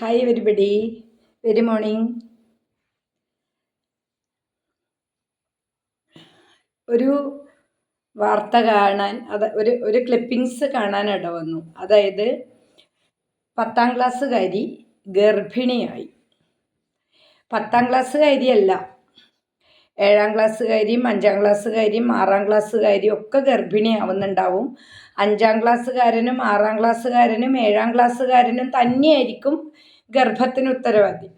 Hi everybody very morning ഒരു വാർത്ത കാണാൻ അത് ഒരു ഒരു ക്ലിപ്പിങ്സ് കാണാനിട വന്നു. അതായത് പത്താം ക്ലാസ്സുകാരി ഗർഭിണിയായി. പത്താം ക്ലാസ്സുകാരിയല്ല ഏഴാം ക്ലാസ്സുകാരിയും അഞ്ചാം ക്ലാസ്സുകാരിയും ആറാം ക്ലാസ്സുകാരിയും ഒക്കെ ഗർഭിണിയാവുന്നുണ്ടാവും. അഞ്ചാം ക്ലാസ്സുകാരനും ആറാം ക്ലാസ്സുകാരനും ഏഴാം ക്ലാസ്സുകാരനും തന്നെയായിരിക്കും ഗർഭത്തിന് ഉത്തരവാദി.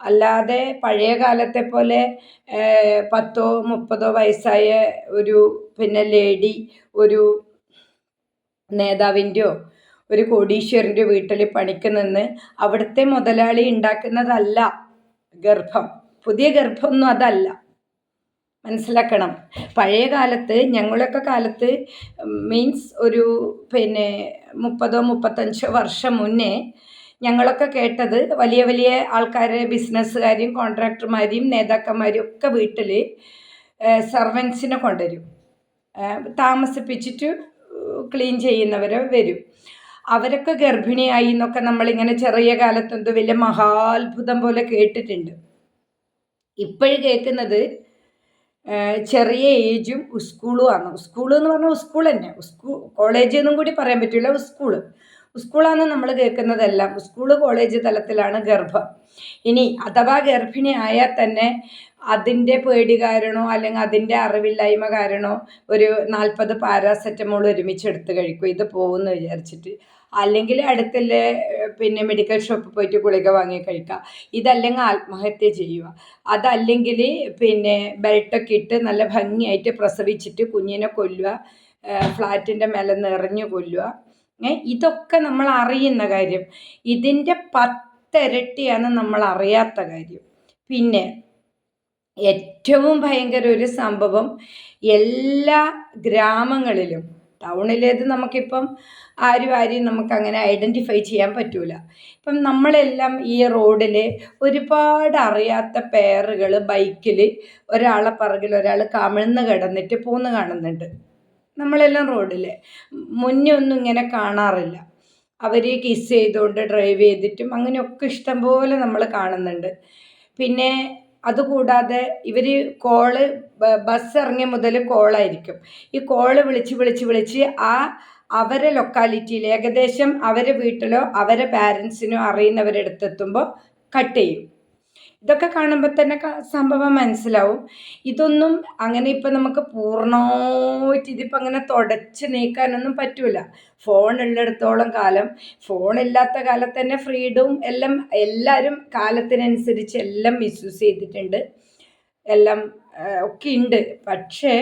അല്ലാതെ പഴയ കാലത്തെ പോലെ പത്തോ മുപ്പതോ വയസ്സായ ഒരു പിന്നെ ലേഡി ഒരു നേതാവിന്റെയോ ഒരു കോടീശ്വരന്റെ വീട്ടിൽ പണിക്ക് നിന്ന് അവിടുത്തെ മുതലാളി ഉണ്ടാക്കുന്നതല്ല ഗർഭം. പുതിയ ഗർഭമൊന്നും അതല്ല. മനസ്സിലാക്കണം. പഴയ കാലത്ത് ഞങ്ങളൊക്കെ കാലത്ത് മീൻസ് ഒരു പിന്നെ മുപ്പതോ മുപ്പത്തഞ്ചോ വർഷം മുന്നേ ഞങ്ങളൊക്കെ കേട്ടത് വലിയ വലിയ ആൾക്കാരെ ബിസിനസ്സുകാരെയും കോൺട്രാക്ടർമാരെയും നേതാക്കന്മാരെയും ഒക്കെ വീട്ടിൽ സർവൻസിനെ കൊണ്ടുവരും. താമസിപ്പിച്ചിട്ട് ക്ലീൻ ചെയ്യുന്നവരെ വരും. അവരൊക്കെ ഗർഭിണിയായി എന്നൊക്കെ നമ്മളിങ്ങനെ ചെറിയ കാലത്തെന്തോ വലിയ മഹാത്ഭുതം പോലെ കേട്ടിട്ടുണ്ട്. ഇപ്പോഴും കേൾക്കുന്നത് ചെറിയ ഏജും സ്കൂളും ആണ്. സ്കൂൾ എന്ന് പറഞ്ഞാൽ സ്കൂൾ തന്നെ. സ്കൂൾ കോളേജ് എന്നും കൂടി പറയാൻ പറ്റില്ല സ്കൂൾ സ്കൂളാണ് നമ്മൾ കേൾക്കുന്നതെല്ലാം. സ്കൂൾ കോളേജ് തലത്തിലാണ് ഗർഭം. ഇനി അഥവാ ഗർഭിണി ആയാൽ തന്നെ അതിന്റെ പേടി കാരണോ അല്ലെങ്കിൽ അതിന്റെ അറിവില്ലായ്മ കാരണോ ഒരു നാൽപ്പത് പാരാസെറ്റമോൾ ഒരുമിച്ച് എടുത്ത് കഴിക്കും. ഇത് പോകുമെന്ന് വിചാരിച്ചിട്ട്. അല്ലെങ്കിൽ അടുത്തുള്ള പിന്നെ മെഡിക്കൽ ഷോപ്പിൽ പോയിട്ട് ഗുളിക വാങ്ങി കഴിക്കുക ഇതല്ലെങ്കിൽ ആത്മഹത്യ ചെയ്യുക. അതല്ലെങ്കിൽ പിന്നെ ബെൽറ്റൊക്കെ ഇട്ട് നല്ല ഭംഗിയായിട്ട് പ്രസവിച്ചിട്ട് കുഞ്ഞിനെ കൊല്ലുക ഫ്ലാറ്റിന്റെ മേലെ നിറഞ്ഞു കൊല്ലുക. ഇതൊക്കെ നമ്മൾ അറിയുന്ന കാര്യം. ഇതിന്റെ പത്തിരട്ടിയാണ് നമ്മൾ അറിയാത്ത കാര്യം. പിന്നെ ഏറ്റവും ഭയങ്കര ഒരു സംഭവം എല്ലാ ഗ്രാമങ്ങളിലും ടൗണിലേത് നമുക്കിപ്പം ആരും ആരെയും നമുക്ക് അങ്ങനെ ഐഡന്റിഫൈ ചെയ്യാൻ പറ്റൂല. ഇപ്പം നമ്മളെല്ലാം ഈ റോഡിൽ ഒരുപാട് അറിയാത്ത പേറുകൾ ബൈക്കിൽ ഒരാളെ പിറകിൽ ഒരാൾ കമിഴ്ന്ന് കിടന്നിട്ട് പോന്ന് കാണുന്നുണ്ട്. നമ്മളെല്ലാം റോഡിൽ മുന്നേ ഒന്നും ഇങ്ങനെ കാണാറില്ല. അവർ കിസ് ചെയ്തുകൊണ്ട് ഡ്രൈവ് ചെയ്തിട്ടും അങ്ങനെയൊക്കെ ഇഷ്ടംപോലെ നമ്മൾ കാണുന്നുണ്ട്. പിന്നെ അതുകൂടാതെ ഇവർ കോൾ ബസ് ഇറങ്ങിയ മുതൽ കോളായിരിക്കും ഈ കോൾ വിളിച്ച് വിളിച്ച് വിളിച്ച് ആ അവരെ ലൊക്കാലിറ്റിയിൽ ഏകദേശം അവരെ വീട്ടിലോ അവരെ പാരൻസിനോ അറിയുന്നവരെടുത്തെത്തുമ്പോൾ കട്ട് ചെയ്യും. ഇതൊക്കെ കാണുമ്പോൾ തന്നെ സംഭവം മനസ്സിലാവും. ഇതൊന്നും അങ്ങനെ ഇപ്പം നമുക്ക് പൂർണമായിട്ട് ഇതിപ്പോൾ അങ്ങനെ തുടച്ച് നീക്കാനൊന്നും പറ്റൂല. ഫോൺ ഉള്ളിടത്തോളം കാലം ഫോണില്ലാത്ത കാലത്ത് തന്നെ ഫ്രീഡവും എല്ലാം എല്ലാവരും കാലത്തിനനുസരിച്ച് എല്ലാം മിസ്യൂസ് ചെയ്തിട്ടുണ്ട്. എല്ലാം ഒക്കെ ഉണ്ട്. പക്ഷേ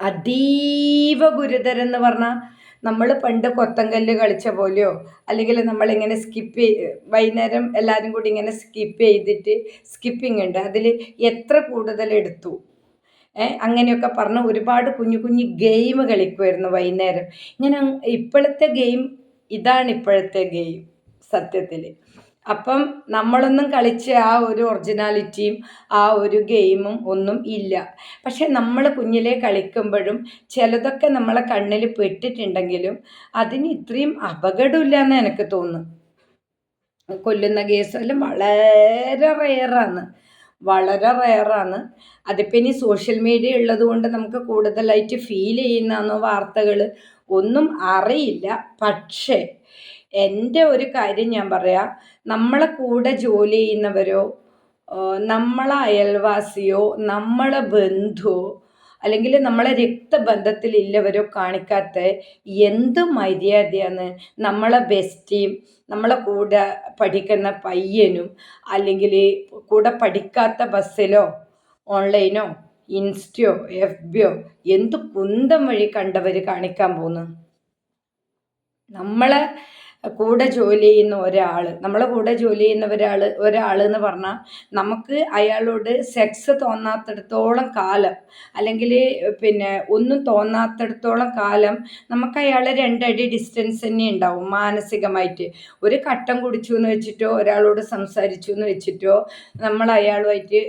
അതീവ ഗുരുതരം എന്ന് പറഞ്ഞാൽ നമ്മൾ പണ്ട് കൊത്തങ്കല്ല് കളിച്ച പോലെയോ അല്ലെങ്കിൽ നമ്മളിങ്ങനെ സ്കിപ്പ് വൈകുന്നേരം എല്ലാവരും കൂടി ഇങ്ങനെ സ്കിപ്പ് ചെയ്തിട്ട് സ്കിപ്പിംഗ് ഉണ്ട്. അതിൽ എത്ര കൂടുതൽ എടുത്തു? അങ്ങനെയൊക്കെ പറഞ്ഞ് ഒരുപാട് കുഞ്ഞു കുഞ്ഞു ഗെയിം കളിക്കുമായിരുന്നു വൈകുന്നേരം. ഇങ്ങനെ ഇപ്പോഴത്തെ ഗെയിം ഇതാണ് ഇപ്പോഴത്തെ ഗെയിം സത്യത്തിൽ അപ്പം നമ്മളൊന്നും കളിച്ച ആ ഒരു ഒറിജിനാലിറ്റിയും ആ ഒരു ഗെയിമും ഒന്നും ഇല്ല. പക്ഷെ നമ്മൾ കുഞ്ഞിലെ കളിക്കുമ്പോഴും ചിലതൊക്കെ നമ്മളെ കണ്ണിൽ പെട്ടിട്ടുണ്ടെങ്കിലും അതിന് ഇത്രയും അപകടമില്ല എന്ന് എനിക്ക് തോന്നുന്നു. കൊല്ലുന്ന കേസെല്ലാം വളരെ റെയറാണ് വളരെ റെയറാണ് അതിപ്പോൾ ഇനി സോഷ്യൽ മീഡിയ ഉള്ളത് കൊണ്ട് നമുക്ക് കൂടുതലായിട്ട് ഫീൽ ചെയ്യുന്നതെന്നോ വാർത്തകൾ ഒന്നും അറിയില്ല. പക്ഷേ എന്റെ ഒരു കാര്യം ഞാൻ പറയാം. നമ്മളെ കൂടെ ജോലി ചെയ്യുന്നവരോ നമ്മളെ അയൽവാസിയോ നമ്മളെ ബന്ധുവോ അല്ലെങ്കിൽ നമ്മളെ രക്തബന്ധത്തിലുള്ളവരോ കാണിക്കാത്ത എന്ത് മര്യാദയാണ് നമ്മളെ ബെസ്റ്റിയും നമ്മളെ കൂടെ പഠിക്കുന്ന പയ്യനും അല്ലെങ്കിൽ കൂടെ പഠിക്കാത്ത ബസ്സിലോ ഓൺലൈനോ ഇൻസ്റ്റയോ എഫ് ബിയോ എന്ത് കുന്തം വഴി കണ്ടവർ കാണിക്കാൻ പോകുന്നു. നമ്മളെ കൂടെ ജോലി ചെയ്യുന്ന ഒരാൾ നമ്മളെ കൂടെ ജോലി ചെയ്യുന്ന ഒരാൾ ഒരാൾ എന്ന് പറഞ്ഞാൽ നമുക്ക് അയാളോട് സെക്സ് തോന്നാത്തിടത്തോളം കാലം അല്ലെങ്കിൽ പിന്നെ ഒന്നും തോന്നാത്തിടത്തോളം കാലം നമുക്ക് അയാളെ രണ്ടടി ഡിസ്റ്റൻസ് തന്നെ ഉണ്ടാവും മാനസികമായിട്ട്. ഒരു കട്ടം കുടിച്ചു എന്ന് വെച്ചിട്ടോ ഒരാളോട് സംസാരിച്ചു എന്ന് വെച്ചിട്ടോ നമ്മൾ അയാളുമായിട്ട്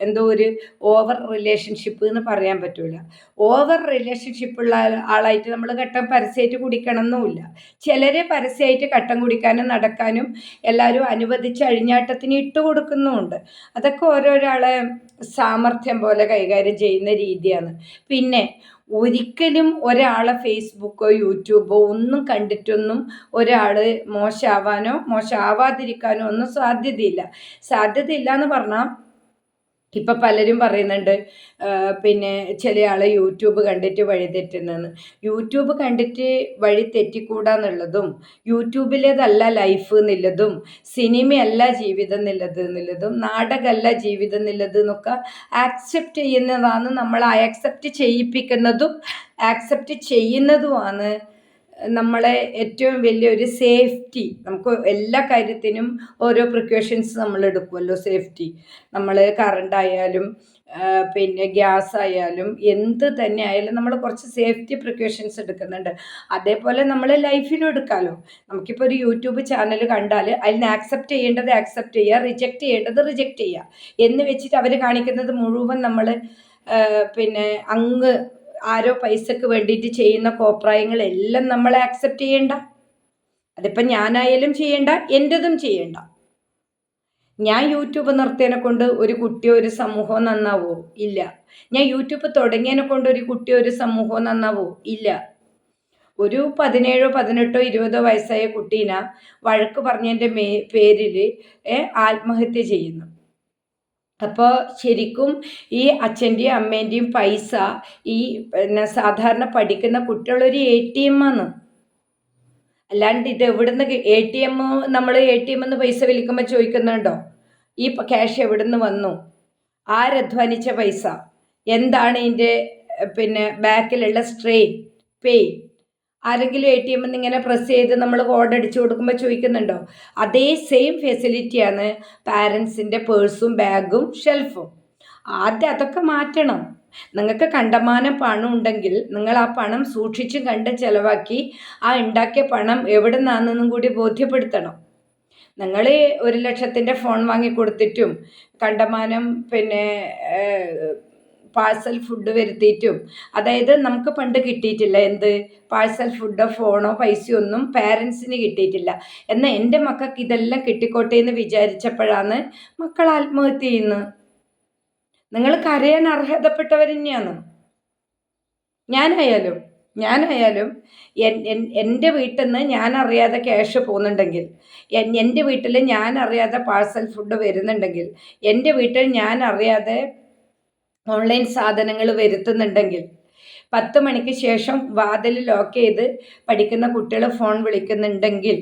എന്തോ ഒരു ഓവർ റിലേഷൻഷിപ്പ് എന്ന് പറയാൻ പറ്റില്ല ഓവർ റിലേഷൻഷിപ്പ് ഉള്ള ആളായിട്ട് നമ്മൾ ഘട്ടം പരസ്യമായിട്ട് കുടിക്കണം എന്നുമില്ല ചിലരെ പരസ്യമായിട്ട് ഘട്ടം കുടിക്കാനും നടക്കാനും എല്ലാവരും അനുവദിച്ച് അഴിഞ്ഞാട്ടത്തിന് ഇട്ട് കൊടുക്കുന്നുമുണ്ട്. അതൊക്കെ ഓരോരാളെ സാമർഥ്യം പോലെ കൈകാര്യം ചെയ്യുന്ന രീതിയാണ്. പിന്നെ ഒരിക്കലും ഒരാളെ ഫേസ്ബുക്കോ യൂട്യൂബോ ഒന്നും കണ്ടിട്ടൊന്നും ഒരാൾ മോശമാവാനോ മോശമാവാതിരിക്കാനോ ഒന്നും സാധ്യതയില്ല. സാധ്യതയില്ല എന്ന് പറഞ്ഞാൽ ഇപ്പം പലരും പറയുന്നുണ്ട് പിന്നെ ചില ആൾ യൂട്യൂബ് കണ്ടിട്ട് വഴി തെറ്റുന്നതെന്ന് യൂട്യൂബ് കണ്ടിട്ട് വഴി തെറ്റിക്കൂടാന്നുള്ളതും യൂട്യൂബിലേതല്ല ലൈഫ് എന്നുള്ളതും സിനിമയല്ല ജീവിതം എന്നുള്ളത് എന്നുള്ളതും നാടകമല്ല ജീവിതം എന്നുള്ളത് എന്നൊക്കെ ആക്സെപ്റ്റ് ചെയ്യുന്നതാണ് നമ്മൾ ആക്സെപ്റ്റ് ചെയ്യിപ്പിക്കുന്നതും ആക്സെപ്റ്റ് ചെയ്യുന്നതുമാണ് നമ്മളെ ഏറ്റവും വലിയൊരു സേഫ്റ്റി. നമുക്ക് എല്ലാ കാര്യത്തിനും ഓരോ പ്രിക്കോഷൻസ് നമ്മൾ എടുക്കുമല്ലോ സേഫ്റ്റി നമ്മൾ കറണ്ട് ആയാലും പിന്നെ ഗ്യാസ് ആയാലും എന്ത് തന്നെ ആയാലും നമ്മൾ കുറച്ച് സേഫ്റ്റി പ്രിക്കോഷൻസ് എടുക്കുന്നുണ്ട്. അതേപോലെ നമ്മൾ ലൈഫിലും എടുക്കാമല്ലോ നമുക്കിപ്പോൾ ഒരു യൂട്യൂബ് ചാനൽ കണ്ടാൽ അതിന് ആക്സെപ്റ്റ് ചെയ്യേണ്ടത് ആക്സെപ്റ്റ് ചെയ്യുക റിജക്റ്റ് ചെയ്യേണ്ടത് റിജക്റ്റ് ചെയ്യുക. എന്ന് വെച്ചിട്ട് അവർ കാണിക്കുന്നത് മുഴുവൻ നമ്മൾ പിന്നെ അങ്ങ് ആരോ പൈസക്ക് വേണ്ടിയിട്ട് ചെയ്യുന്ന കോപ്രായങ്ങളെല്ലാം നമ്മൾ ആക്സെപ്റ്റ് ചെയ്യണ്ട. അതിപ്പം ഞാനായാലും ചെയ്യണ്ട എന്റെതും ചെയ്യണ്ട. ഞാൻ യൂട്യൂബ് നിർത്തിയതിനെ കൊണ്ട് ഒരു കുട്ടിയോ ഒരു സമൂഹവും നന്നാവോ? ഇല്ല. ഞാൻ യൂട്യൂബ് തുടങ്ങിയതിനെ കൊണ്ട് ഒരു കുട്ടിയോ ഒരു സമൂഹവും നന്നാവോ? ഇല്ല. ഒരു പതിനേഴോ പതിനെട്ടോ ഇരുപതോ വയസ്സായ കുട്ടീനെ വഴക്ക് പറഞ്ഞതിന്റെ മേ പേരിൽ ആത്മഹത്യ ചെയ്യുന്നു. അപ്പോൾ ശരിക്കും ഈ അച്ഛന്റെയും അമ്മേന്റെയും പൈസ ഈ പിന്നെ സാധാരണ പഠിക്കുന്ന കുട്ടികളൊരു എ ടി എം ആണ് അല്ലാണ്ട് ഇത് എവിടുന്ന് എ ടി എം നമ്മൾ എ ടി എം എന്ന് പൈസ വിളിക്കുമ്പോൾ ചോദിക്കുന്നുണ്ടോ? ഈ ക്യാഷ് എവിടുന്ന് വന്നു? ആരധ്വാനിച്ച പൈസ? എന്താണ് ഇതിന്റെ പിന്നെ ബാക്കിലുള്ള സ്ട്രെയിൻ പെയിൻ? ആരെങ്കിലും എ ടി എമ്മിൽ ഇങ്ങനെ പ്രസ് ചെയ്ത് നമ്മൾ കോഡ് അടിച്ചു കൊടുക്കുമ്പോൾ ചോദിക്കുന്നുണ്ടോ? അതേ സെയിം ഫെസിലിറ്റിയാണ് പാരൻസിന്റെ പേഴ്സും ബാഗും ഷെൽഫും ആദ്യം അതൊക്കെ മാറ്റണം. നിങ്ങൾക്ക് കണ്ടമാനം പണം ഉണ്ടെങ്കിൽ നിങ്ങൾ ആ പണം സൂക്ഷിച്ച് കണ്ട് ചിലവാക്കി ആ ഉണ്ടാക്കിയ പണം എവിടെ നിന്നാണെന്നും കൂടി ബോധ്യപ്പെടുത്തണം. നിങ്ങൾ ഒരു ലക്ഷത്തിന്റെ ഫോൺ വാങ്ങി കൊടുത്തിട്ടും കണ്ടമാനം പിന്നെ പാഴ്സൽ ഫുഡ് വരുത്തിയിട്ടും. അതായത് നമുക്ക് പണ്ട് കിട്ടിയിട്ടില്ല എന്ത്? പാഴ്സൽ ഫുഡോ ഫോണോ പൈസയോ ഒന്നും പാരൻസിന് കിട്ടിയിട്ടില്ല. എന്നാൽ എന്റെ മക്കൾക്ക് ഇതെല്ലാം കിട്ടിക്കോട്ടെ എന്ന് വിചാരിച്ചപ്പോഴാണ് മക്കൾ ആത്മഹത്യ ചെയ്യുന്നത്. നിങ്ങൾ കരയാൻ അർഹതപ്പെട്ടവർ തന്നെയാണ്. ഞാനായാലും ഞാനായാലും എന്റെ വീട്ടിൽ നിന്ന് ഞാൻ അറിയാതെ ക്യാഷ് പോകുന്നുണ്ടെങ്കിൽ എന്റെ വീട്ടിൽ ഞാൻ അറിയാതെ പാഴ്സൽ ഫുഡ് വരുന്നുണ്ടെങ്കിൽ എന്റെ വീട്ടിൽ ഞാൻ അറിയാതെ ഓൺലൈൻ സാധനങ്ങൾ വരുത്തുന്നുണ്ടെങ്കിൽ പത്ത് മണിക്ക് ശേഷം വാതിൽ ലോക്ക് ചെയ്ത് പഠിക്കുന്ന കുട്ടികൾ ഫോൺ വിളിക്കുന്നുണ്ടെങ്കിൽ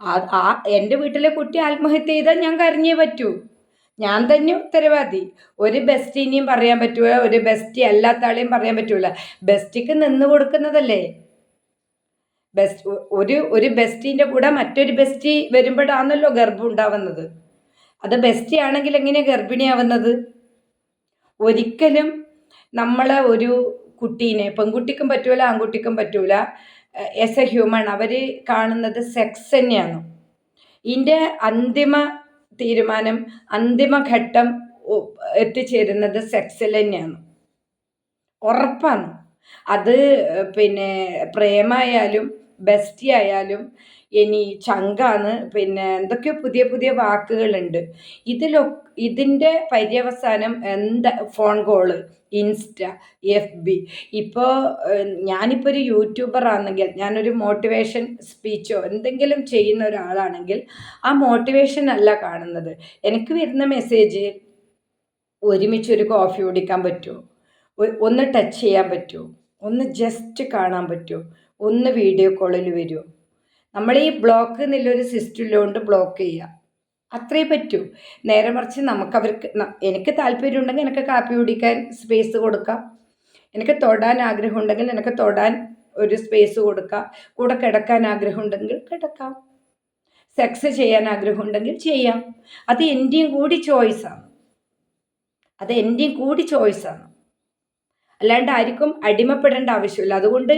ആ എന്റെ വീട്ടിലെ കുട്ടി ആത്മഹത്യ ചെയ്താൽ ഞാൻ കരഞ്ഞേ പറ്റൂ. ഞാൻ തന്നെ ഉത്തരവാദി. ഒരു ബെസ്റ്റിനെയും പറയാൻ പറ്റുമോ ഒരു ബെസ്റ്റി അല്ലാത്ത ആളെയും പറയാൻ പറ്റൂല. ബെസ്റ്റിക്ക് നിന്ന് കൊടുക്കുന്നതല്ലേ? ബെസ്റ്റ് ഒരു ഒരു ബെസ്റ്റിന്റെ കൂടെ മറ്റൊരു ബെസ്റ്റി വരുമ്പോഴാണല്ലോ ഗർഭം ഉണ്ടാവുന്നത്. അത് ബെസ്റ്റി ആണെങ്കിൽ എങ്ങനെയാണ് ഗർഭിണിയാവുന്നത്? ഒരിക്കലും നമ്മളെ ഒരു കുട്ടീനെ പെൺകുട്ടിക്കും പറ്റൂല ആൺകുട്ടിക്കും പറ്റൂല എസ് എ ഹ്യൂമൺ അവർ കാണുന്നത് സെക്സ് തന്നെയാണ്. ഇതിന്റെ അന്തിമ തീരുമാനം അന്തിമ ഘട്ടം എത്തിച്ചേരുന്നത് സെക്സിൽ തന്നെയാണ്. ഉറപ്പാണ്. അത് പിന്നെ പ്രേമായാലും ബെസ്റ്റി ആയാലും ഇനി ചങ്കാണ് പിന്നെ എന്തൊക്കെയോ പുതിയ പുതിയ വാക്കുകളുണ്ട്. ഇതിലൊ ഇതിന്റെ പര്യവസാനം എന്താ phone call insta F B. ഇപ്പോൾ ഞാനിപ്പോൾ ഒരു യൂട്യൂബർ ആണെങ്കിൽ ഞാനൊരു മോട്ടിവേഷൻ സ്പീച്ചോ എന്തെങ്കിലും ചെയ്യുന്ന ഒരാളാണെങ്കിൽ ആ മോട്ടിവേഷൻ അല്ല കാണുന്നത്. എനിക്ക് വരുന്ന മെസ്സേജ് ഒരുമിച്ച് ഒരു കോഫി കുടിക്കാൻ പറ്റുമോ ഒന്ന് ടച്ച് ചെയ്യാൻ പറ്റുമോ ഒന്ന് ജസ്റ്റ് കാണാൻ പറ്റുമോ ഒന്ന് വീഡിയോ കോളിൽ വരുമോ നമ്മൾ ഈ ബ്ലോക്ക് എന്നുള്ളൊരു സിസ്റ്റമിലുകൊണ്ട് ബ്ലോക്ക് ചെയ്യുക അത്രേ പറ്റൂ. നേരെ മറിച്ച് നമുക്കവർക്ക് എനിക്ക് താല്പര്യം ഉണ്ടെങ്കിൽ എനിക്ക് കാപ്പി കുടിക്കാൻ സ്പേസ് കൊടുക്കാം. എനിക്ക് തൊടാൻ ആഗ്രഹം ഉണ്ടെങ്കിൽ എനിക്ക് തൊടാൻ ഒരു സ്പേസ് കൊടുക്കാം. കൂടെ കിടക്കാൻ ആഗ്രഹം ഉണ്ടെങ്കിൽ കിടക്കാം. സെക്സ് ചെയ്യാൻ ആഗ്രഹം ഉണ്ടെങ്കിൽ ചെയ്യാം. അത് എന്റെയും കൂടി ചോയ്സാണ് അത് എന്റെയും കൂടി ചോയ്സാണ് അല്ലാണ്ട് ആർക്കും അടിമപ്പെടേണ്ട ആവശ്യമില്ല. അതുകൊണ്ട്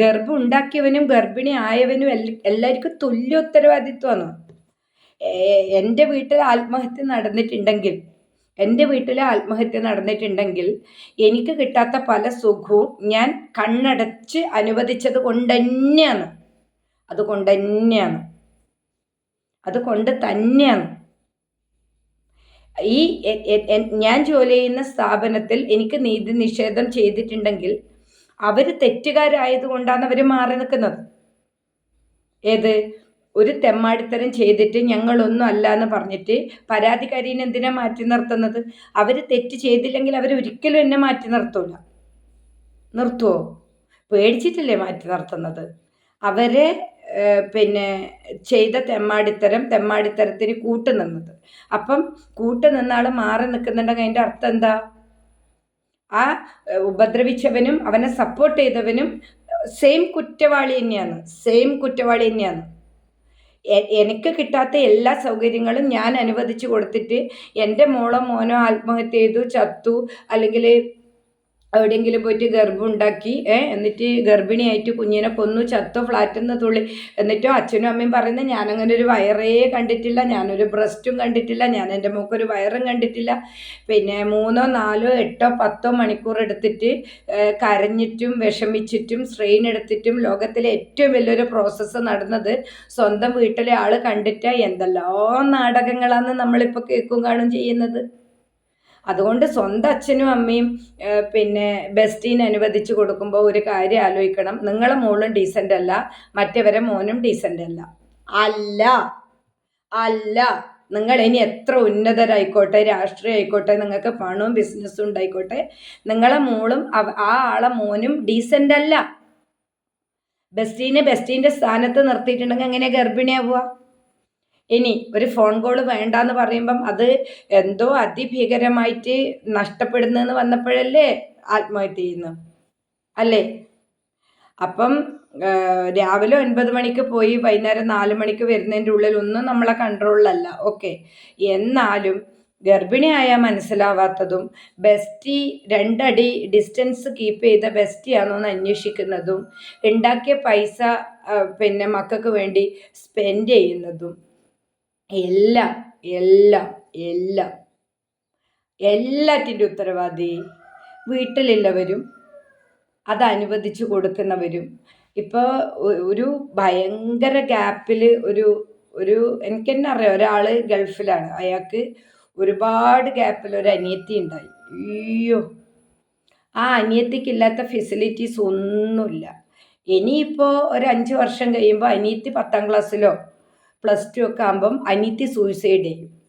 ഗർഭം ഉണ്ടാക്കിയവനും ഗർഭിണി ആയവനും എല്ലാവർക്കും തുല്യ ഉത്തരവാദിത്വമാണ്. എന്റെ വീട്ടിൽ ആത്മഹത്യ നടന്നിട്ടുണ്ടെങ്കിൽ എന്റെ വീട്ടിൽ ആത്മഹത്യ നടന്നിട്ടുണ്ടെങ്കിൽ എനിക്ക് കിട്ടാത്ത പല സുഖവും ഞാൻ കണ്ണടച്ച് അനുവദിച്ചത് കൊണ്ട് തന്നെയാണ് അതുകൊണ്ട് തന്നെയാണ് അതുകൊണ്ട് തന്നെയാണ്. ഈ ഞാൻ ജോലി ചെയ്യുന്ന സ്ഥാപനത്തിൽ എനിക്ക് നീതി നിഷേധം ചെയ്തിട്ടുണ്ടെങ്കിൽ അവർ തെറ്റുകാരായതുകൊണ്ടാണ് അവർ മാറി നിൽക്കുന്നത്. ഏത്? ഒരു തെമ്മാടിത്തരം ചെയ്തിട്ട് ഞങ്ങളൊന്നും അല്ല എന്ന് പറഞ്ഞിട്ട് പരാതിക്കാരീനെ എന്തിനാ മാറ്റി നിർത്തുന്നത്? അവർ തെറ്റ് ചെയ്തില്ലെങ്കിൽ അവർ ഒരിക്കലും എന്നെ മാറ്റി നിർത്തൂല. നിർത്തുമോ പേടിച്ചിട്ടല്ലേ മാറ്റി നിർത്തുന്നത്? അവരെ പിന്നെ ചെയ്ത തെമ്മാടിത്തരം തെമ്മാടിത്തരത്തിന് കൂട്ട് നിന്നത്. അപ്പം കൂട്ട് നിന്നാൾ മാറി നിൽക്കുന്നുണ്ടെങ്കിൽ അതിന്റെ അർത്ഥം എന്താ? ആ ഉപദ്രവിച്ചവനും അവനെ സപ്പോർട്ട് ചെയ്തവനും സെയിം കുറ്റവാളി തന്നെയാണ്. സെയിം കുറ്റവാളി തന്നെയാണ്. എനിക്ക് കിട്ടാത്ത എല്ലാ സൗകര്യങ്ങളും ഞാൻ അനുവദിച്ചു കൊടുത്തിട്ട് എന്റെ മോളോ മോനോ ആത്മഹത്യ ചെയ്തു ചത്തു അല്ലെങ്കിൽ എവിടെയെങ്കിലും പോയിട്ട് ഗർഭം ഉണ്ടാക്കി എന്നിട്ട് ഗർഭിണിയായിട്ട് കുഞ്ഞിനെ കൊന്നു ചത്തോ ഫ്ലാറ്റിൽ നിന്ന് തുള്ളി. എന്നിട്ടോ അച്ഛനും അമ്മയും പറയുന്നത് ഞാനങ്ങനെ ഒരു വയറേ കണ്ടിട്ടില്ല ഞാനൊരു ബ്രസ്റ്റും കണ്ടിട്ടില്ല ഞാൻ എന്റെ മോക്കൊരു വയറും കണ്ടിട്ടില്ല. പിന്നെ മൂന്നോ നാലോ എട്ടോ പത്തോ മണിക്കൂർ എടുത്തിട്ട് കരഞ്ഞിട്ടും വിഷമിച്ചിട്ടും സ്ട്രെയിൻ എടുത്തിട്ടും ലോകത്തിലെ ഏറ്റവും വലിയൊരു പ്രോസസ്സ് നടന്നത് സ്വന്തം വീട്ടിലെ ആൾ കണ്ടിട്ട് എന്തെല്ലാം നാടകങ്ങളാണ് നമ്മളിപ്പോൾ കേൾക്കും കാണും ചെയ്യുന്നത്. അതുകൊണ്ട് സ്വന്തം അച്ഛനും അമ്മയും പിന്നെ ബെസ്റ്റീന് അനുവദിച്ച് കൊടുക്കുമ്പോൾ ഒരു കാര്യം ആലോചിക്കണം. നിങ്ങളെ മോളും ഡീസന്റ് അല്ല മറ്റവരെ മോനും ഡീസന്റ് അല്ല. അല്ല അല്ല. നിങ്ങൾ ഇനി എത്ര ഉന്നതരായിക്കോട്ടെ രാഷ്ട്രീയ ആയിക്കോട്ടെ നിങ്ങൾക്ക് പണവും ബിസിനസ്സും ഉണ്ടായിക്കോട്ടെ നിങ്ങളെ മോളും ആ ആളെ മോനും ഡീസന്റ് അല്ല. ബെസ്റ്റീനെ ബെസ്റ്റീന്റെ സ്ഥാനത്ത് നിർത്തിയിട്ടുണ്ടെങ്കിൽ എങ്ങനെ ഗർഭിണിയാവുക? ഇനി ഒരു ഫോൺ കോൾ വേണ്ടാന്ന് പറയുമ്പം അത് എന്തോ അതിഭീകരമായിട്ട് നഷ്ടപ്പെടുന്നെന്ന് വന്നപ്പോഴല്ലേ ആത്മഹത്യ ചെയ്യുന്നു. അല്ലേ? അപ്പം രാവിലെ ഒൻപത് മണിക്ക് പോയി വൈകുന്നേരം നാല് മണിക്ക് വരുന്നതിന്റെ ഉള്ളിൽ ഒന്നും നമ്മളെ കൺട്രോളിലല്ല ഓക്കെ എന്നാലും ഗർഭിണിയായ മനസ്സിലാവാത്തതും ബെസ്റ്റി രണ്ടടി ഡിസ്റ്റൻസ് കീപ്പ് ചെയ്ത ബെസ്റ്റിയാണോ എന്ന് അന്വേഷിക്കുന്നതും ഉണ്ടാക്കിയ പൈസ പിന്നെ മക്കൾക്ക് വേണ്ടി സ്പെൻഡ് ചെയ്യുന്നതും എല്ലാം എല്ലാം എല്ലാം. എല്ലാറ്റിന്റെ ഉത്തരവാദി വീട്ടിലുള്ളവരും അത് കൊടുക്കുന്നവരും. ഇപ്പോൾ ഒരു ഭയങ്കര ഗ്യാപ്പിൽ ഒരു ഒരു എനിക്ക് തന്നെ അറിയാം ഒരാൾ ഗൾഫിലാണ്. അയാൾക്ക് ഒരുപാട് ഗ്യാപ്പിൽ ഒരു അനിയത്തി ഉണ്ടായി. അയ്യോ. ആ അനിയത്തിക്കില്ലാത്ത ഫെസിലിറ്റീസ് ഒന്നുമില്ല. ഇനിയിപ്പോൾ ഒരു അഞ്ച് വർഷം കഴിയുമ്പോൾ അനിയത്തി പത്താം ക്ലാസ്സിലോ പ്ലസ് ടു ഒക്കെ ആകുമ്പം അനിയത്തി സൂയിസൈഡ് ചെയ്യും.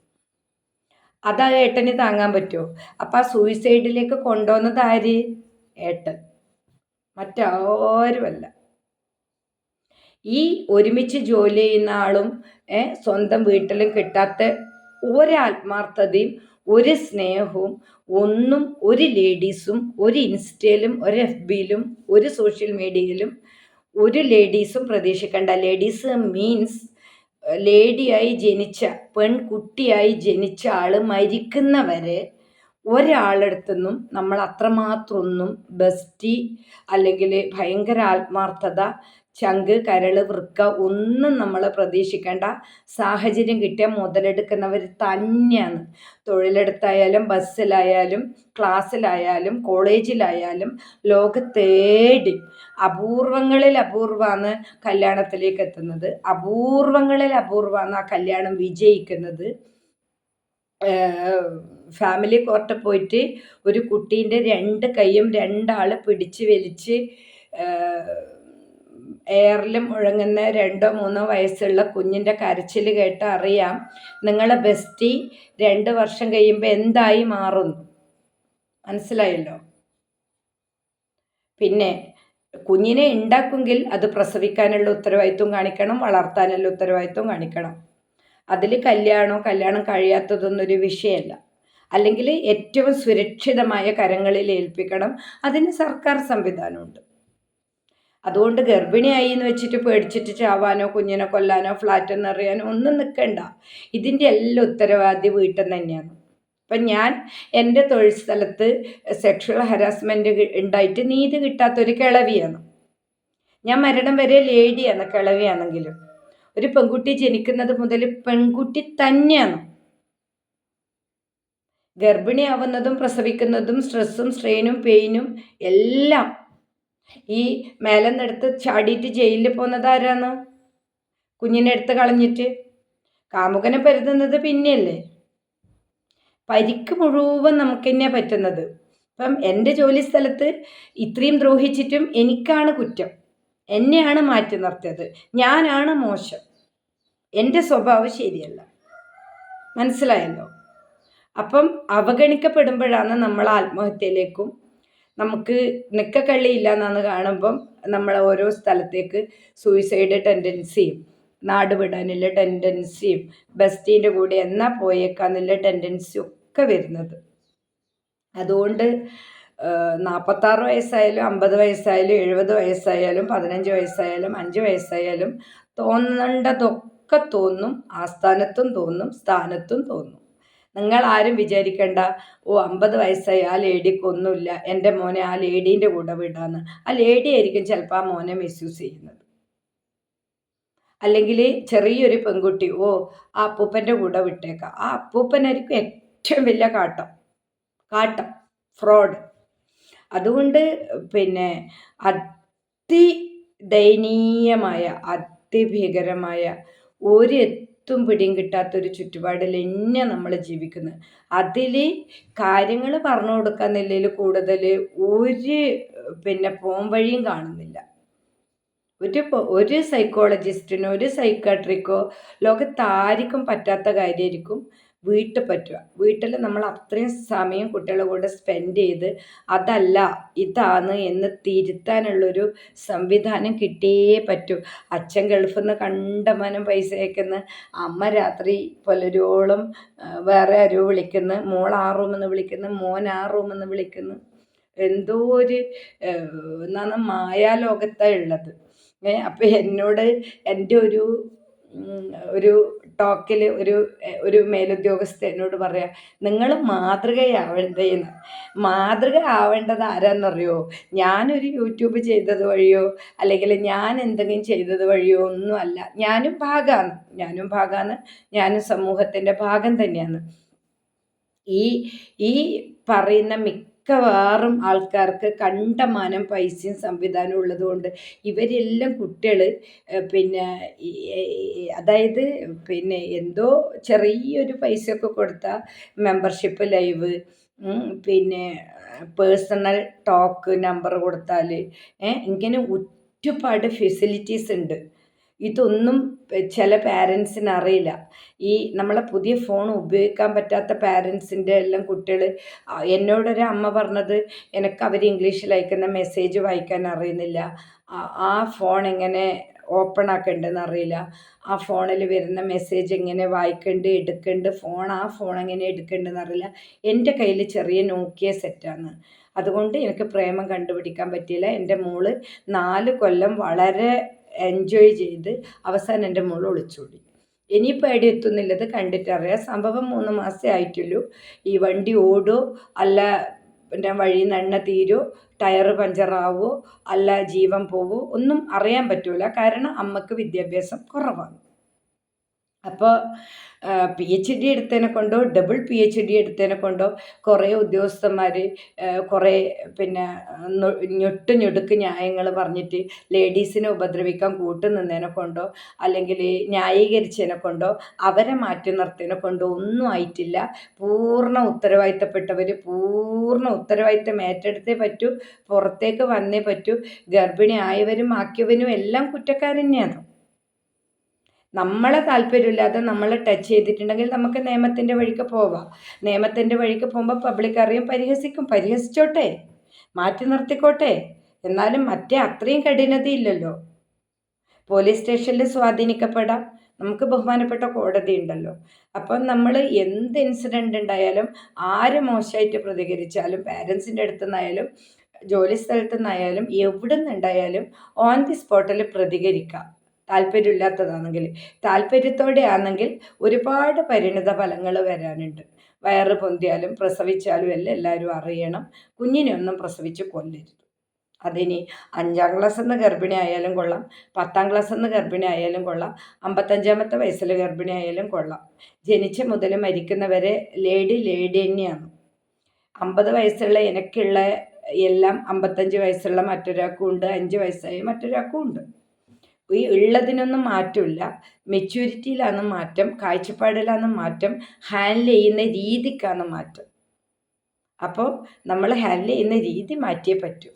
അതാ ഏട്ടന് താങ്ങാൻ പറ്റുമോ അപ്പം ആ സൂയിസൈഡിലേക്ക് കൊണ്ടുവന്നത് ആര്? ഏട്ടൻ. മറ്റാരുമല്ല. ഈ ഒരുമിച്ച് ജോലി ചെയ്യുന്ന ആളും സ്വന്തം വീട്ടിലും കിട്ടാത്ത ഒരാത്മാർത്ഥതയും ഒരു സ്നേഹവും ഒന്നും ഒരു ലേഡീസും ഒരു ഇൻസ്റ്റയിലും ഒരു എഫ് ബിയിലും ഒരു സോഷ്യൽ മീഡിയയിലും ഒരു ലേഡീസും പ്രതീക്ഷിക്കേണ്ട. ലേഡീസ് മീൻസ് ലേഡിയായി ജനിച്ച പെൺകുട്ടിയായി ജനിച്ച ആൾ മരിക്കുന്നവരെ ഒരാളടുത്തുനിന്നും നമ്മൾ അത്രമാത്രമൊന്നും ബെസ്റ്റി അല്ലെങ്കിൽ ഭയങ്കര ആത്മാർത്ഥത ചങ്ക് കരൾ വൃക്ക ഒന്നും നമ്മൾ പ്രതീക്ഷിക്കേണ്ട സാഹചര്യം കിട്ടിയാൽ മുതലെടുക്കുന്നവർ തന്നെയാണ്. തൊഴിലെടുത്തായാലും ബസ്സിലായാലും ക്ലാസ്സിലായാലും കോളേജിലായാലും ലോകത്തേടി. അപൂർവങ്ങളിൽ അപൂർവമാണ് കല്യാണത്തിലേക്ക് എത്തുന്നത്. അപൂർവങ്ങളിൽ അപൂർവമാണ് ആ കല്യാണം വിജയിക്കുന്നത്. ഫാമിലി കോർട്ട് പോയിട്ട് ഒരു കുട്ടീന്റെ രണ്ട് കൈയും രണ്ടാൾ പിടിച്ച് വലിച്ച് എയറിലും മുഴങ്ങുന്ന രണ്ടോ മൂന്നോ വയസ്സുള്ള കുഞ്ഞിന്റെ കരച്ചിൽ കേട്ട് അറിയാം. നിങ്ങളെ ബെസ്റ്റി രണ്ട് വർഷം കഴിയുമ്പോൾ എന്തായി മാറുന്നു മനസ്സിലായല്ലോ? പിന്നെ കുഞ്ഞിനെ ഉണ്ടാക്കുമെങ്കിൽ അത് പ്രസവിക്കാനുള്ള ഉത്തരവാദിത്വം കാണിക്കണം വളർത്താനുള്ള ഉത്തരവാദിത്വം കാണിക്കണം. അതിൽ കല്യാണോ കല്യാണം കഴിയാത്തതൊന്നൊരു വിഷയമല്ല അല്ലെങ്കിൽ ഏറ്റവും സുരക്ഷിതമായ കരങ്ങളിൽ ഏൽപ്പിക്കണം. അതിന് സർക്കാർ സംവിധാനമുണ്ട്. അതുകൊണ്ട് ഗർഭിണിയായി എന്ന് വെച്ചിട്ട് പേടിച്ചിട്ട് ചാവാനോ കുഞ്ഞിനെ കൊല്ലാനോ ഫ്ലാറ്റ് എന്നറിയാനോ ഒന്നും നിൽക്കണ്ട ഇതിന്റെ എല്ലാം ഉത്തരവാദി വീട്ടിൽ തന്നെയാണ്. അപ്പം ഞാൻ എന്റെ തൊഴിൽ സ്ഥലത്ത് സെക്ഷൽ ഹരാസ്മെന്റ് ഉണ്ടായിട്ട് നീതി കിട്ടാത്തൊരു കിളവിയാണ്. ഞാൻ മരണം വരെ ലേഡിയാണ് കിളവിയാണെങ്കിലും. ഒരു പെൺകുട്ടി ജനിക്കുന്നത് മുതൽ പെൺകുട്ടി തന്നെയാണ്. ഗർഭിണിയാവുന്നതും പ്രസവിക്കുന്നതും സ്ട്രെസ്സും സ്ട്രെയിനും പെയിനും എല്ലാം ഈ മേലെന്നെടുത്ത് ചാടിയിട്ട് ജയിലിൽ പോകുന്നത് ആരാണ്? കുഞ്ഞിനെ എടുത്ത് കളഞ്ഞിട്ട്. കാമുകനെ പരുതുന്നത് പിന്നെയല്ലേ? പരിക്ക് മുഴുവൻ നമുക്ക് തന്നെയാണ് പറ്റുന്നത്. ഇപ്പം എന്റെ ജോലി സ്ഥലത്ത് ഇത്രയും ദ്രോഹിച്ചിട്ടും എനിക്കാണ് കുറ്റം. എന്നെയാണ് മാറ്റി നിർത്തിയത്. ഞാനാണ് മോശം. എന്റെ സ്വഭാവം ശരിയല്ല. മനസ്സിലായല്ലോ? അപ്പം അവഗണിക്കപ്പെടുമ്പോഴാണ് നമ്മൾ ആത്മഹത്യയിലേക്കും നമുക്ക് നിക്കക്കള്ളി എന്നാണ് കാണുമ്പം നമ്മൾ ഓരോ സ്ഥലത്തേക്ക് സൂയിസൈഡ് ടെൻഡൻസിയും നാട് വിടാനുള്ള ടെൻഡൻസിയും ബസ്റ്റീന്റെ കൂടെ എന്നാ പോയേക്കാന്നുള്ള ടെൻഡൻസിയും ഒക്കെ വരുന്നത്. അതുകൊണ്ട് നാൽപ്പത്താറ് വയസ്സായാലും അമ്പത് വയസ്സായാലും എഴുപത് വയസ്സായാലും പതിനഞ്ച് വയസ്സായാലും അഞ്ച് വയസ്സായാലും തോന്നേണ്ടതൊക്കെ തോന്നും ആസ്ഥാനത്തും തോന്നും സ്ഥാനത്തും തോന്നും. നിങ്ങൾ ആരും വിചാരിക്കേണ്ട. ഓ അമ്പത് വയസ്സായി. ആ ലേഡിക്കൊന്നുമില്ല എന്റെ മോനെ ആ ലേഡീന്റെ കൂടെ വിടാന്ന്. ആ ലേഡി ആയിരിക്കും ചിലപ്പോൾ ആ മോനെ മിസ്യൂസ് ചെയ്യുന്നത്. അല്ലെങ്കിൽ ചെറിയൊരു പെൺകുട്ടി ഓ ആ അപ്പൂപ്പന്റെ കൂടെ വിട്ടേക്കാം. ആ അപ്പൂപ്പനായിരിക്കും ഏറ്റവും വലിയ കാട്ടം. കാട്ടം. ഫ്രോഡ് അതുകൊണ്ട് പിന്നെ അതി ദയനീയമായ അതിഭീകരമായ ഒരു എത്തും പിടിയും കിട്ടാത്തൊരു ചുറ്റുപാടിൽ തന്നെ നമ്മൾ ജീവിക്കുന്നത് അതിൽ കാര്യങ്ങൾ പറഞ്ഞു കൊടുക്കാന്നില്ലതിൽ കൂടുതൽ ഒരു പിന്നെ പോം വഴിയും കാണുന്നില്ല. ഒരു ഒരു സൈക്കോളജിസ്റ്റിനോ ഒരു സൈക്കാട്രിക്കോ ലോകത്താർക്കും പറ്റാത്ത കാര്യമായിരിക്കും വീട്ടിൽ പറ്റുക. വീട്ടിൽ നമ്മൾ അത്രയും സമയം കുട്ടികളുടെ കൂടെ സ്പെൻഡ് ചെയ്ത് അതല്ല ഇതാണ് എന്ന് തിരുത്താനുള്ളൊരു സംവിധാനം കിട്ടിയേ പറ്റൂ. അച്ഛൻ ഗൾഫിൽ നിന്ന് കണ്ടമാനം പൈസ അയക്കുന്ന അമ്മ രാത്രി പുലരോളം വേറെ ആരോ വിളിക്കുന്ന. മോൾ ആ റൂമിൽ നിന്ന് വിളിക്കുന്നു മോൻ ആ റൂമിൽ നിന്ന് വിളിക്കുന്നു. എന്തോ ഒരു എന്നാണ് മായാലോകത്താണ് ഉള്ളത്. ഏ അപ്പം എന്നോട് എന്റെ ഒരു ഒരു ടോക്കിൽ ഒരു ഒരു മേലുദ്യോഗസ്ഥ എന്നോട് പറയാ നിങ്ങൾ മാതൃകയാവേണ്ടതെന്ന് മാതൃക ആവേണ്ടത് ആരാന്നറിയോ ഞാനൊരു യൂട്യൂബ് ചെയ്തത് വഴിയോ? അല്ലെങ്കിൽ ഞാൻ എന്തെങ്കിലും ചെയ്തത് വഴിയോ ഒന്നും അല്ല. ഞാനും ഭാഗമാണ് ഞാനും ഭാഗമാണ് ഞാനും സമൂഹത്തിന്റെ ഭാഗം തന്നെയാണ് ഈ ഈ പറയുന്ന മിക്ക മിക്കവാറും ആൾക്കാർക്ക് കണ്ടമാനം പൈസയും സംവിധാനവും ഉള്ളതുകൊണ്ട് ഇവരെല്ലാം കുട്ടികൾ പിന്നെ അതായത് പിന്നെ എന്തോ ചെറിയൊരു പൈസയൊക്കെ കൊടുത്താൽ മെമ്പർഷിപ്പ് ലൈവ് പിന്നെ പേഴ്സണൽ ടോക്ക് നമ്പർ കൊടുത്താൽ ഇങ്ങനെ ഒരുപാട് ഫെസിലിറ്റീസ് ഉണ്ട്. ഇതൊന്നും ചില പാരൻസിന് അറിയില്ല ഈ നമ്മളെ പുതിയ ഫോൺ ഉപയോഗിക്കാൻ പറ്റാത്ത പാരൻസിന്റെ എല്ലാം കുട്ടികൾ എന്നോടൊരു അമ്മ പറഞ്ഞത് എനിക്ക് അവർ ഇംഗ്ലീഷിൽ അയക്കുന്ന മെസ്സേജ് വായിക്കാൻ അറിയുന്നില്ല. ആ ഫോൺ എങ്ങനെ ഓപ്പൺ ആക്കേണ്ടതെന്ന് അറിയില്ല. ആ ഫോണിൽ വരുന്ന മെസ്സേജ് എങ്ങനെ വായിക്കേണ്ട എടുക്കേണ്ട ഫോൺ ആ ഫോൺ എങ്ങനെ എടുക്കേണ്ടതെന്ന് അറിയില്ല. എന്റെ കയ്യിൽ ചെറിയ നോക്കിയ സെറ്റാണ് അതുകൊണ്ട് എനിക്ക് പ്രേമം കണ്ടുപിടിക്കാൻ പറ്റിയില്ല. എന്റെ മോൾ നാല് കൊല്ലം വളരെ എൻജോയ് ചെയ്ത് അവസാനം എന്റെ മോൾ ഒളിച്ചോടി. ഇനിയിപ്പോൾ എവിടെ എത്തുന്നില്ലത് കണ്ടിട്ടറിയാം സംഭവം മൂന്ന് മാസമേ ആയിട്ടുള്ളൂ. ഈ വണ്ടി ഓടോ അല്ല പിന്നെ വഴി നണ്ണ തീരോ ടയർ പഞ്ചറാവോ അല്ല ജീവൻ പോവോ ഒന്നും അറിയാൻ പറ്റൂല. കാരണം അമ്മയ്ക്ക് വിദ്യാഭ്യാസം കുറവാണ്. അപ്പോൾ പി എച്ച് ഡി എടുത്തതിനെ കൊണ്ടോ ഡബിൾ പി എച്ച് ഡി എടുത്തതിനെ കൊണ്ടോ കുറേ ഉദ്യോഗസ്ഥന്മാർ കുറേ പിന്നെ ഞൊട്ട് ഞൊടുക്ക് ന്യായങ്ങൾ പറഞ്ഞിട്ട് ലേഡീസിനെ ഉപദ്രവിക്കാൻ കൂട്ടു നിന്നതിനെ കൊണ്ടോ അല്ലെങ്കിൽ ന്യായീകരിച്ചതിനെ കൊണ്ടോ അവരെ മാറ്റി നിർത്തിയതിനെ കൊണ്ടോ ഒന്നും ആയിട്ടില്ല. പൂർണ ഉത്തരവാദിത്തപ്പെട്ടവർ പൂർണ ഉത്തരവാദിത്തം ഏറ്റെടുത്തേ പറ്റൂ പുറത്തേക്ക് വന്നേ പറ്റൂ ഗർഭിണി ആയവരും ആക്കിയവനും എല്ലാം കുറ്റക്കാർ തന്നെയാണ് നമ്മളെ താല്പര്യമില്ലാതെ നമ്മൾ ടച്ച് ചെയ്തിട്ടുണ്ടെങ്കിൽ നമുക്ക് നിയമത്തിന്റെ വഴിക്ക് പോവാം. നിയമത്തിന്റെ വഴിക്ക് പോകുമ്പോൾ പബ്ലിക് അറിയും പരിഹസിക്കും. പരിഹസിച്ചോട്ടെ? മാറ്റി നിർത്തിക്കോട്ടെ? എന്നാലും മറ്റേ അത്രയും കഠിനതയില്ലല്ലോ പോലീസ് സ്റ്റേഷനിൽ സ്വാധീനിക്കപ്പെടാം. നമുക്ക് ബഹുമാനപ്പെട്ട കോടതി ഉണ്ടല്ലോ. അപ്പം നമ്മൾ എന്ത് ഇൻസിഡന്റ് ഉണ്ടായാലും ആര് മോശമായിട്ട് പ്രതികരിച്ചാലും പാരൻസിന്റെ അടുത്തു നിന്നായാലും ജോലി സ്ഥലത്തു നിന്നായാലും എവിടെ നിന്നുണ്ടായാലും ഓൺ ദി സ്പോട്ടിൽ പ്രതികരിക്കാം. താല്പര്യമില്ലാത്തതാണെങ്കിൽ താല്പര്യത്തോടെ ആണെങ്കിൽ ഒരുപാട് പരിണിത ഫലങ്ങൾ വരാനുണ്ട്. വയറ് പൊന്തിയാലും പ്രസവിച്ചാലും എല്ലാം എല്ലാവരും അറിയണം. കുഞ്ഞിനെ ഒന്നും പ്രസവിച്ച് കൊല്ലരുത്. അതിനി അഞ്ചാം ക്ലാസ്സിൽ നിന്ന് ഗർഭിണി ആയാലും കൊള്ളാം പത്താം ക്ലാസ്സിൽ നിന്ന് ഗർഭിണി ആയാലും കൊള്ളാം അമ്പത്തഞ്ചാമത്തെ വയസ്സിൽ ഗർഭിണി ആയാലും കൊള്ളാം. ജനിച്ച മുതൽ മരിക്കുന്നവരെ ലേഡി ലേഡി തന്നെയാണ്. അമ്പത് വയസ്സുള്ള എനിക്കുള്ള എല്ലാം അമ്പത്തഞ്ച് വയസ്സുള്ള മറ്റൊരാൾക്കും ഉണ്ട് അഞ്ച് വയസ്സായ മറ്റൊരാൾക്കും ഉണ്ട്. ഈ ഉള്ളതിനൊന്നും മാറ്റമില്ല. മെച്യൂരിറ്റിയിലാണ് മാറ്റം കാഴ്ചപ്പാടിലാണ് മാറ്റം ഹാൻഡിൽ ചെയ്യുന്ന രീതിക്കാണ് മാറ്റം. അപ്പോൾ നമ്മൾ ഹാൻഡിൽ ചെയ്യുന്ന രീതി മാറ്റിയേ പറ്റൂ.